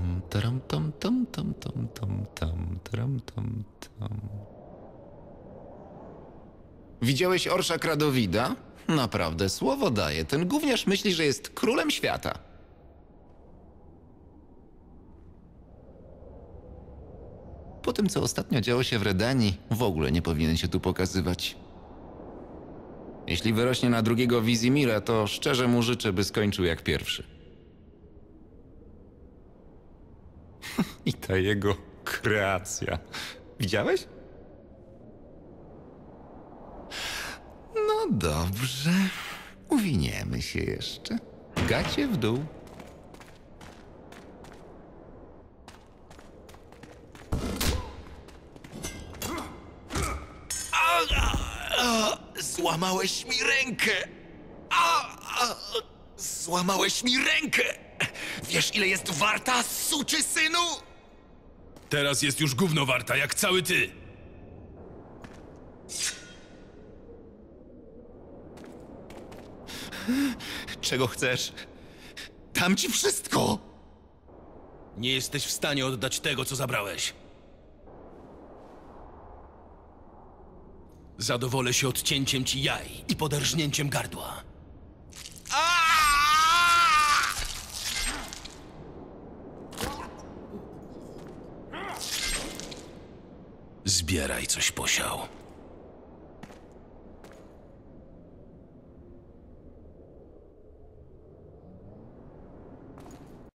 tam, taram, tam, tam, tam, tam, tam, tam, taram, tam, tam. Widziałeś orszak Radowida? Naprawdę, słowo daje. Ten gówniarz myśli, że jest królem świata. Po tym, co ostatnio działo się w Redanii, w ogóle nie powinien się tu pokazywać. Jeśli wyrośnie na drugiego Wizimira, to szczerze mu życzę, by skończył jak pierwszy. I ta jego kreacja. Widziałeś? No dobrze. Uwiniemy się jeszcze. Gacie w dół. Złamałeś mi rękę! A, a, złamałeś mi rękę! Wiesz, ile jest warta, suczy synu? Teraz jest już gówno warta, jak cały ty. Czego chcesz? Dam ci wszystko! Nie jesteś w stanie oddać tego, co zabrałeś. Zadowolę się odcięciem ci jaj i poderżnięciem gardła. Zbieraj coś posiał.